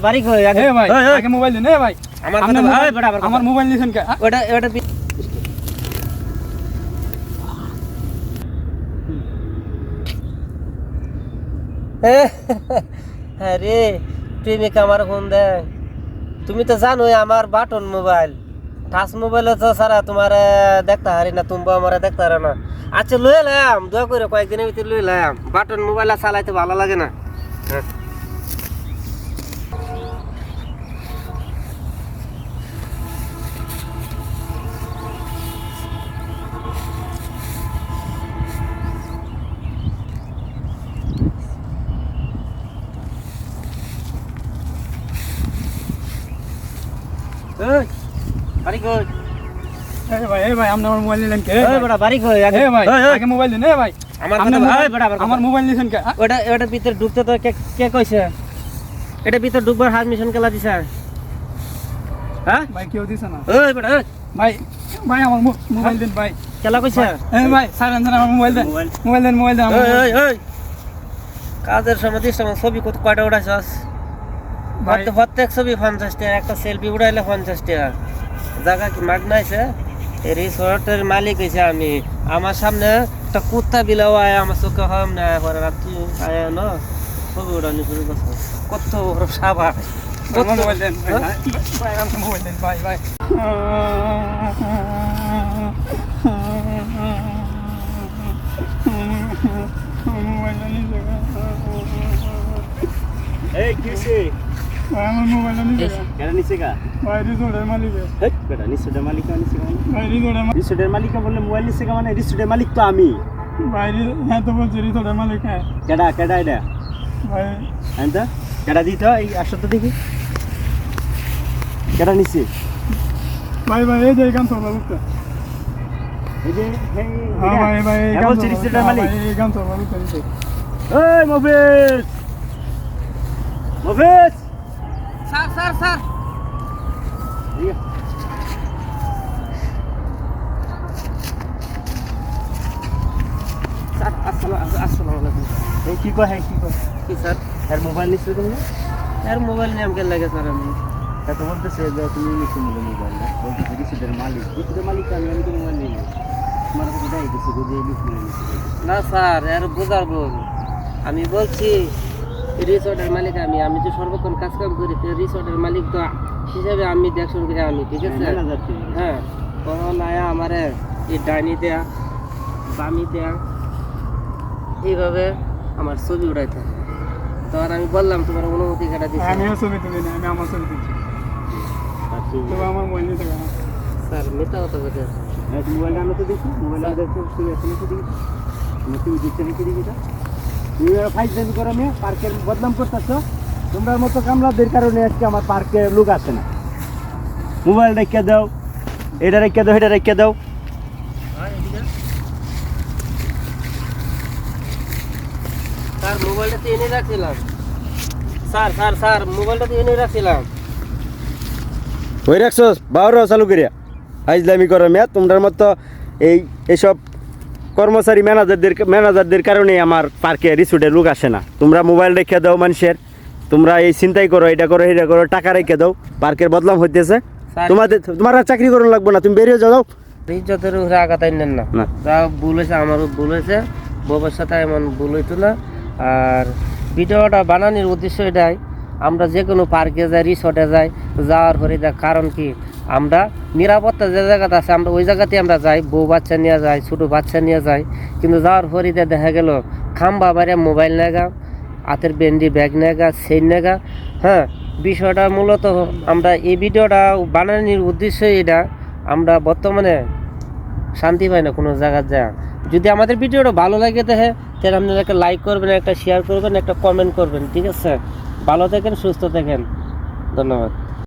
বাড়ি কই আগে মোবাইল দিন ভাই। আমার মোবাইল- আমার মোবাইল নিছেন কে? ওটা ওটা আরে প্রেমিক আমার ফোন দেয়। তুমি তো জানোই আমার বাটন মোবাইল টাচ মোবাইলে তো সারা তোমার দেখতে হারি না তুমি আমার দেখতে হারে না। আচ্ছা লই এলাম দয়া করে কয়েকদিনের ভিতরে লই এলাম। বাটন মোবাইল চালাইতে ভালো লাগে না। হ্যাঁ। এই, বাড়ি কই? ভাই এ ভাই আপনি আমার মোবাইল নিলেন কে? এই বাড়ি কই? আগে ভাই এই, এই, আগে মোবাইল ভাই। আমার মোবাইল- এই বেটা, আমার মোবাইল নিছেন কে? ওটা ওটা ভিতরে ঢুকতে তো কে কে কইছে? এটা ভিতরে ঢুকবার হাত মিশন কেলা দিছে? হ্যাঁ? ভাই কেউ দিছে না। ভাই ভাই আমার মোবাইল দিন ভাই। কেলা কইছে? ভাই সারেন সারেন আমার মোবাইল দেন। মোবাইল। দেন মোবাইল দেন। ওই ওই কাজের সময় দিস ছবি কত কয়টা উঠাইছস? প্রত্যেক প্রত্যেক ছবি পঞ্চাশ টাকা একটা সেলফি উঠাইলে পঞ্চাশ টাকা। জায়গা কি মাগ নাইছে? এই রিসোর্টের মালিক হয়েছে আমি। আমার সামনে একটা কুত্তা বিলাও আয় আমার চোখে হম না পরে রাত্রি আয় ন ছবি উঠানি শুরু করছ কত বড় সাবা আমার মোবাইল আমার মোবাইল দেন ভাই ভাই মোবাইল নিচে গা? ভাই রিসোর্টের মালিক হেই, বেটা রিসোর্টের মালিক নিচে গা ভাই রিসোর্টের মালিক রিসোর্টের মালিক বললে মোবাইল নিচে গা মানে? রিসোর্টের মালিক তো আমি। ভাই হ্যাঁ তো বলছি রিসোর্টের মালিক হ্যাঁ কেডা কেডা এটা? ভাই হ্যাঁ তো? কেডা দিত এই আসো তো দেখি? কেডা নিচে ভাই ভাই এই যে এই গান এই যে হ্যাঁ ভাই ভাই এই গান বলছি চলবা রিসোর্টের মালিক। এই গান চলবা বুঝতে এই Mofiz! Mofiz! Sir sir sir এই, স্যার আসসালাম আসসালামু আলাইকুম এই কি কয় হ্যাঁ কি কয় কি স্যার এর মোবাইল নিচে তুমি এর মোবাইল নিয়ে আমাকে লাগে স্যার আমি তা তো বলতেছে যে তুমি নিচে নিলে মোবাইলটা বলতেছে রিসোর্টের মালিক রিসোর্টের মালিক তো আমি আমি তো মোবাইল নিই তোমার কাছে যাই দিছি যে নিচে নিলে নিচে না স্যার এর বোঝার ভুল আমি বলছি রিসোর্টের মালিক আমি আমি যে সর্বক্ষণ কাজ কাম করি তো রিসোর্টের মালিক তো হিসাবে আমি দেখশন করি আমি ঠিক আছে? হ্যাঁ তখন আয়া আমারে এই ডাইনি দেয়া বামি দেয়া এইভাবে আমার ছবি উঠাইতে তখন আমি বললাম তোমার অনুমতি কাটা দিচ্ছি আমিও ছবি তুলি না আমি আমার ছবি তুলছি। আর তবে আমার স্যার মিথ্যা কথা বলতে মোবাইলটা আনো তো দেখি মোবাইলটা দেখো তুমি এখন একটু দেখি? তুমি তুমি দিচ্ছে নাকি দেখি করো মেয়ে পার্কের বদনাম করতেছ। তোমরা মতো কামলাদের কারণে আজকে আমার পার্কে লোক আসে না। মোবাইল রেখে দাও এটা রেখে দাও এটা রেখে দাও। স্যার মোবাইলটা তো এনে রাখছিলাম। স্যার স্যার স্যার মোবাইলটা তো এনে রাখছিলাম। ওই রাখছো বারো চালু করিয়া। আইজলামি করো মেয়ে তোমরার মতো এই এইসব কর্মচারী ম্যানেজারদের ম্যানেজারদের কারণে আমার পার্কে রিসোর্টে লোক আসে না। তোমরা মোবাইল রেখে দাও মানুষের। তোমরা এই চিন্তাই করো এটা করো এটা করো টাকা রেখে দাও। পার্কের বদলাম হইতেছে। তোমাদের তোমার চাকরি করুন লাগবো না তুমি বেরিয়ে যাও ইজ্জতের উপরে আঘাত আইনেন না। যা ভুল হয়েছে আমারও ভুল হয়েছে। সাথে এমন ভুল হইতো না। আর ভিডিওটা বানানোর উদ্দেশ্য এটাই আমরা যে কোনো পার্কে যাই রিসর্টে যাই যাওয়ার পরে কারণ কি? আমরা নিরাপত্তা যে জায়গাতে আছে, আমরা ওই জায়গাতে আমরা যাই, বউ বাচ্চা নিয়ে যাই, ছোটো বাচ্চা নিয়ে যাই। কিন্তু যাওয়ার দিয়ে দেখা গেল, খাম্বা বাইরে মোবাইল নেগা হাতের বেন্ডি ব্যাগ নেগা সেই নেগা হ্যাঁ বিষয়টা মূলত আমরা এই ভিডিওটা বানানোর উদ্দেশ্য এটা, আমরা বর্তমানে শান্তি পাই না কোনো জায়গায় যায়। যদি আমাদের ভিডিওটা ভালো লাগে দেখে, তাহলে আপনারা একটা লাইক করবেন, একটা শেয়ার করবেন, একটা কমেন্ট করবেন, ঠিক আছে? ভালো থাকেন, সুস্থ থাকেন। ধন্যবাদ।